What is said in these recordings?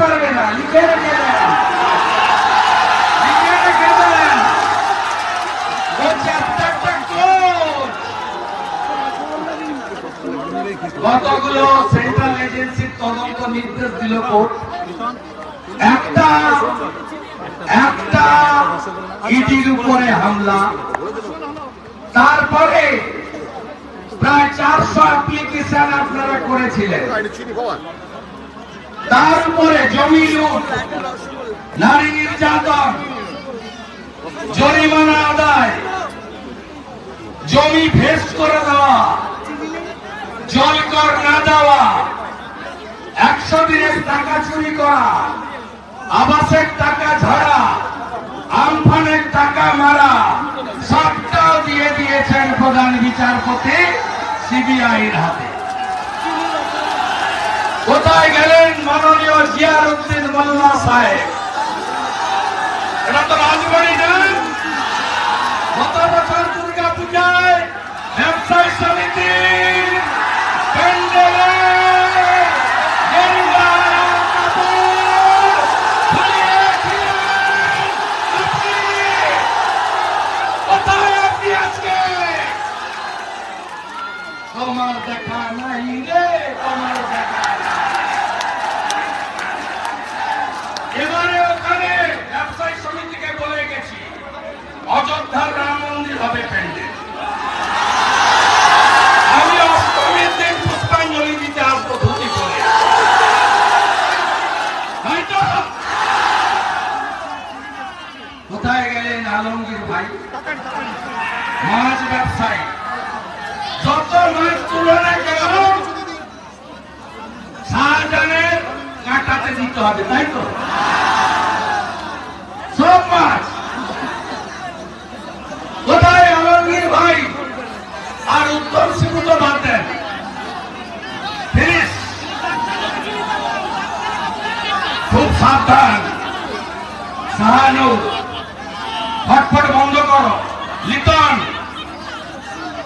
পারবে না, লিখে কতগুলো সেন্ট্রাল এজেন্সির তদন্ত নির্দেশ দিল কোর্ট? একটা একটা ইডির উপরে হামলা। তারপরে প্রায় চারশো অ্যাপ্লিকেশন আপনারা করেছিলেন। তার উপরে জমি নারী নির্যাতন, জরিমানা আদায়, জমি ভেস করে দেওয়া জল কর না দেওয়া, একশো দিনের টাকা চুরি করা, আবাসের টাকা ঝাড়া, আমফানের টাকা মারা, সবটাও দিয়ে দিয়েছেন প্রধান বিচারপতি সিবিআইয়ের হাতে। কোথায় গেলেন মাননীয় জিয়ার উদ্দিন মোল্লা সাহেব? এটা তো রাজবাড়ি না গত বছর দুর্গা পূজায় ব্যবসায়ী সমিতি প্যান্ডেলে গেরুয়া কাপড় ফুলিয়েছিলেন আপনি। কোথায় আপনি আজকে তোমার দেখা নাই রে তোমার দেখা নাই। এবারে ওখানে ব্যবসায়ী সমিতিকে বলে গেছি অযোধ্যার রাম মন্দির হবে প্যান্ডেল আমি অষ্টমীর দিন পুষ্পাঞ্জলি দিতে আসব ধুতি করে তাই তো? কোথায় গেলেন আলমগীর ভাই মাছ ব্যবসায়ী যত মাছ তুলনা কেন শাহজাহানের কাঁটাতে দিতে হবে তাই তো সব মাছ কোথায় আলমগীর ভাই আর উত্তম সিংহ তো বাদ দেন ফিনিশ খুব সাবধান সাহানু ফটফট বন্ধ করো লিটন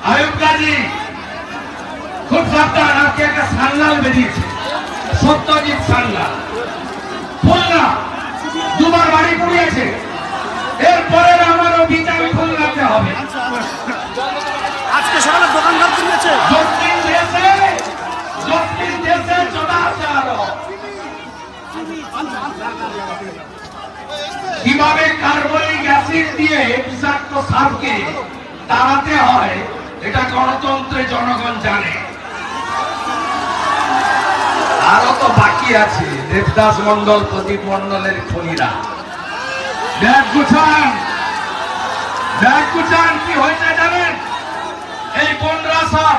আয়ুব গাজী খুব সাবধান আজকে একটা সান্নাল বেরিয়েছে সত্যজিৎ সান্নাল খুলনা দুবার বাড়ি পুড়িয়েছে এরপরে আমারও বিচার খুলনাতে হবে। আজকে সকালে দোকান ঘর তুলেছে দক্ষিণ দেশে দক্ষিণ দেশে চলে আসে আরও। কীভাবে কার্বনিক অ্যাসিড দিয়ে বিষাক্ত সাপকে তাড়াতে হয় এটা গণতন্ত্রে জনগণ জানে। আরও তো বাকি আছে দেবদাস মন্ডল প্রদীপ মন্ডলের খনিরা। ব্যাগ গুছান। ব্যাগ গুছান কি হয়েছে জানেন? এই বোনরা সব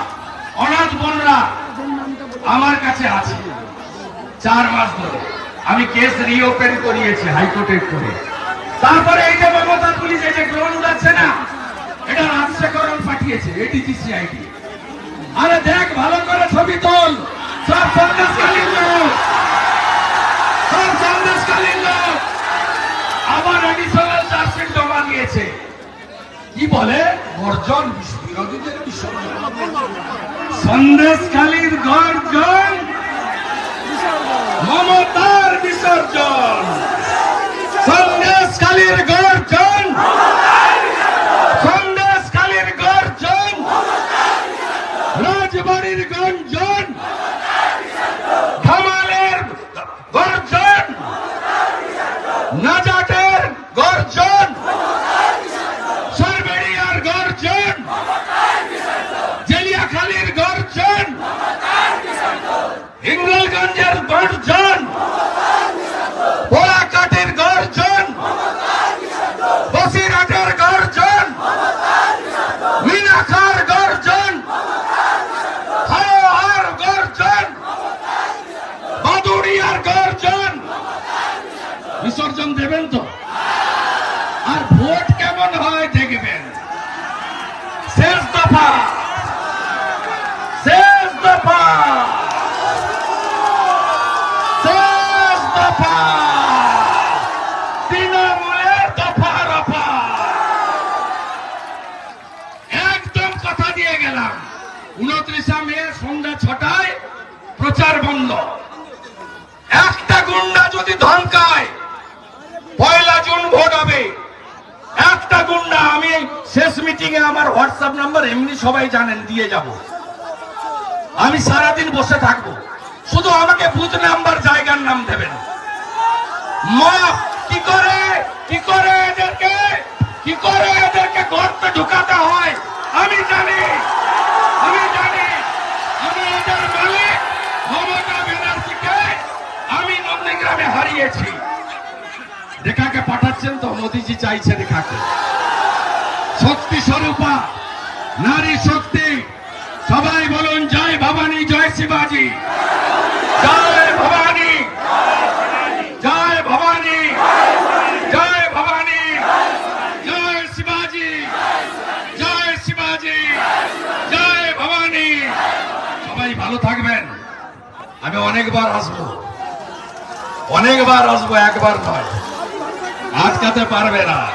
অনাথ বোনরা আমার কাছে আছে। চার মাস ধরে। আমি কেস রিওপেন করিয়েছি হাইকোর্টে করে তারপরে এই যে মমতা পুলিশ এই যে ড্রোন উড়াচ্ছে না এটা রাজশেখরণ পাঠিয়েছে এডিজি সিআইডি আরে দেখ, ভালো করে ছবি তোল। সব সন্দেশকালীন লোক। সব সন্দেশকালীন লোক। আবার চার্জশিট জমা দিয়েছে। কি বলে? গর্জন বিরোধীদের বিসর্জন সন্দেশখালীর গর্জন, মমতার বিসর্জন সন্দেশখালীর গর্জন সন্দেশখালীর গর্জন রাজবাড়ির গঞ্জন ধামালের গর্জন নাজাটের গর্জন সরবেরিয়ার গর্জন জেলিয়াখালীর গর্জন হিঙ্গলগঞ্জের গর্জন। পোড়াকাটির গর্জন। বসিরহাটের গর্জন। মিনাখার গর্জন। হাওয়ার গর্জন। বাদুড়িয়ার গর্জন। বিসর্জন দেবেন তো? পাচার বন্ধ। একটা গুন্ডা যদি ধমকায়, পয়লা জুন ভোট হবে। একটা গুন্ডা, আমি শেষ মিটিং এ আমার হোয়াটসঅ্যাপ নাম্বার এমনি সবাই জানেন, দিয়ে যাব। আমি সারাদিন বসে থাকব। শুধু আমাকে বুথ নাম্বার, জায়গার নাম দেবেন। মাফ। কি করে? কি করে এদেরকে? কি করে এদেরকে গর্তে ঢুকাতে হয়? আমি জানি। আমি জানি। আমি এদের হারিয়েছি রেখাকে পাঠাচ্ছেন তো মোদিজি চাইছে রেখাকে। শক্তি স্বরূপা, নারী শক্তি, সবাই বলুন জয় ভবানী, জয় শিবাজি। জয় ভবানী। জয় ভবানী। জয় ভবানী। জয় শিবাজি। জয় শিবাজি। জয় ভবানী। সবাই ভালো থাকবেন। আমি অনেকবার আসব। অনেকবার আসব, একবার নয়। আটকাতে পারবে না।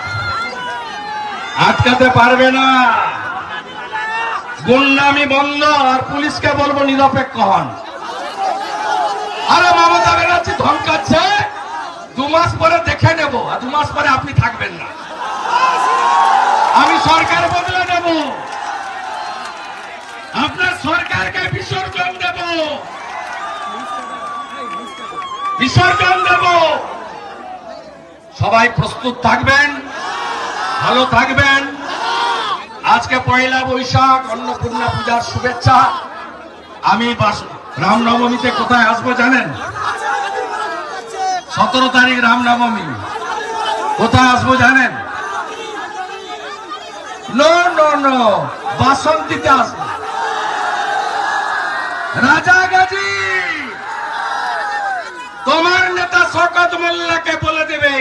আটকাতে পারবে না। গুন্ডামি বন্ধ, আর পুলিশকে বলব নিরপেক্ষ হন। আরে, মমতা ব্যানার্জি ধমকাচ্ছে। দু মাস পরে দেখে নেব, আর দু মাস পরে আপনি থাকবেন না। আমি সরকার বদলে নেব। আপনার সরকারকে বিসর্জন দেব বিসর্জন দেব। সবাই প্রস্তুত থাকবেন? ভালো থাকবেন? আজকে পয়লা বৈশাখ, অন্নপূর্ণা পূজার শুভেচ্ছা। আমি রামনবমীতে কোথায় আসব জানেন? সতেরো তারিখ রামনবমী। কোথায় আসব জানেন? নো নো নো বাসন্তীতে আসব। রাজা গাজী! তোমার নেতা শকত মোল্লাকে বলে দেবে।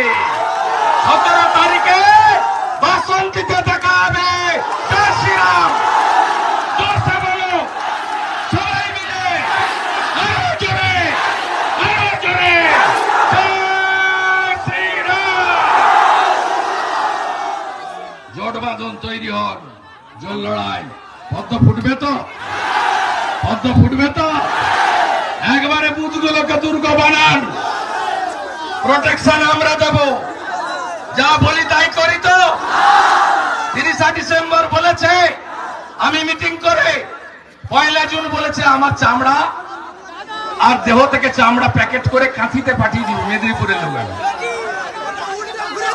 সতেরো তারিখে বাসন্তীতে দেখা হবে। জোট বাঁধন তৈরি হন। জল লড়াই। পদ্ম ফুটবে তো? পদ্ম ফুটবে তো? একবারে বুথগুলোকে দুর্গ বানান। প্রোটেকশন আমরা দেব। যা বলি তাই করি তো। তিরিশা ডিসেম্বর বলেছে, আমি মিটিং করে পয়লা জুন বলেছে আমার চামড়া, আর দেহ থেকে চামড়া প্যাকেট করে কাঁথিতে পাঠিয়ে দিব মেদিনীপুরের লোক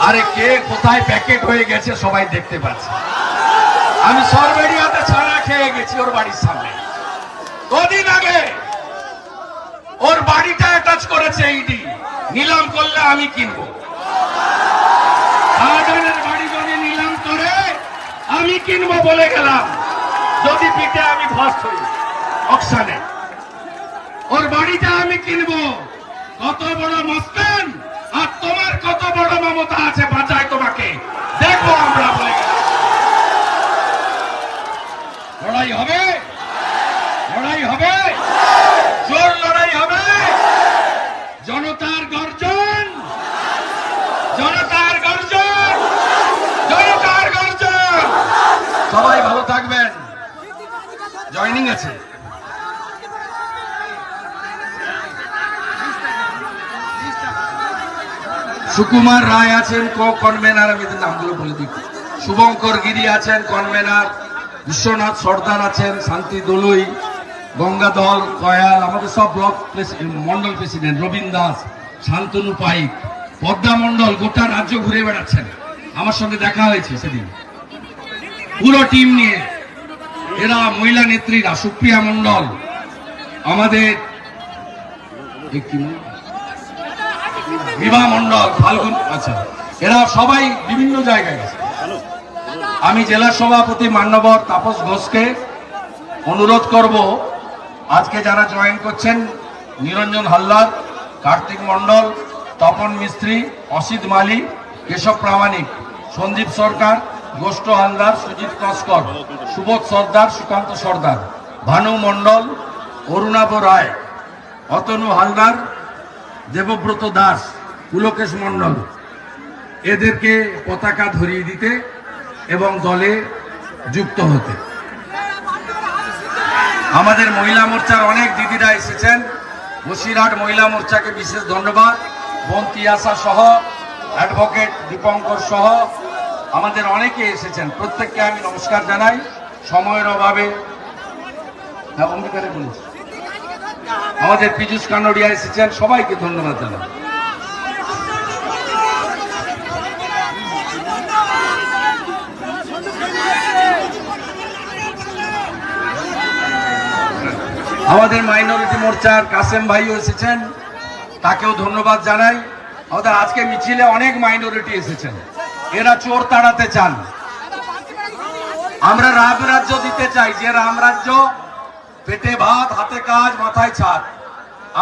আরে কে কোথায় প্যাকেট হয়ে গেছে সবাই দেখতে পাচ্ছে। আমি সরবেরিয়াতে ছাড়া খেয়ে গেছি ওর বাড়ির সামনে। কদিন আগে ওর বাড়িটা অ্যাটাচ করেছে ইডি নিলাম করলে আমি কিনবো। শাহজাহানের বাড়ি যদি নিলাম করে আমি কিনবো বলে গেলাম। যদি পিঠে আমি ভস্ত হই অকশানে ওর বাড়িটা আমি কিনবো। কত বড় মস্তান আর তোমার কত বড় মমতা আছে বাঁচায় তোমাকে। দেখব আমরা বলে। লড়াই হবে? লড়াই হবে জোর লড়াই হবে জনতার গর্জন। জনতার গর্জন। জনতার গর্জন। সবাই ভালো থাকবেন। জয়নিং আছে। সুকুমার রায় আছেন কো কনভেনার, আমি এদের নামগুলো বলে দিই। শুভঙ্কর গিরি আছেন কনভেনার, বিশ্বনাথ সর্দার আছেন, শান্তি দলুই। গঙ্গাধর কয়াল আমাদের সব ব্লক মন্ডল প্রেসিডেন্ট রবীন দাস, শান্তনু পাইক, পদ্মা মন্ডল, গোটা রাজ্য ঘুরে বেড়াচ্ছেন। আমার সঙ্গে দেখা হয়েছে সেদিন। পুরো টিম নিয়ে। এরা মহিলা নেত্রীরা, সুপ্রিয়া মন্ডল, আমাদের? বিভা মন্ডল, ফাল্গুন আচ্ছা। এরা সবাই বিভিন্ন জায়গায় গেছে আমি জেলা সভাপতি মান্যবর তাপস ঘোষকে অনুরোধ করব আজকে যারা জয়েন করছেন, নিরঞ্জন হালদার, কার্তিক মন্ডল তপন মিস্ত্রি, অসিত মালি, কেশব প্রামাণিক, সন্দীপ সরকার, গোষ্ঠ হালদার, সুজিত কস্কর সুবোধ সর্দার, সুকান্ত সর্দার, ভানু মন্ডল অরুণাভ রায়, অতনু হালদার, দেবব্রত দাস, পুলকেশ মন্ডল এদেরকে পতাকা ধরিয়ে দিতে এবং দলে যুক্ত হতে। আমাদের মহিলা মোর্চার অনেক দিদিরা এসেছেন। বসিরহাট মহিলা মোর্চাকে বিশেষ ধন্যবাদ। বন্তি আশা সহ অ্যাডভোকেট দীপঙ্কর সহ আমাদের অনেকে এসেছেন। প্রত্যেককে আমি নমস্কার জানাই। সময়ের অভাবে। হ্যাঁ, আমাদের পীযুষ কানোডিয়া এসেছেন সবাইকে ধন্যবাদ জানাই। আমাদের মাইনরিটি মোর্চার কাসেম ভাইও এসেছেন, তাকেও ধন্যবাদ জানাই। আমাদের আজকে মিছিলে অনেক মাইনরিটি এসেছেন। এরা চোর তাড়াতে চান। আমরা রাম রাজ্য দিতে চাই, যে রাম রাজ্য পেটে ভাত, হাতে কাজ, মাথায় ছাদ।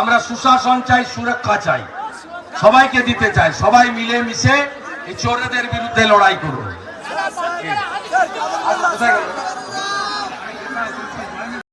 আমরা সুশাসন চাই, সুরক্ষা চাই। সবাইকে দিতে চাই, সবাই মিলে মিশে এই চোরেদের বিরুদ্ধে লড়াই করব?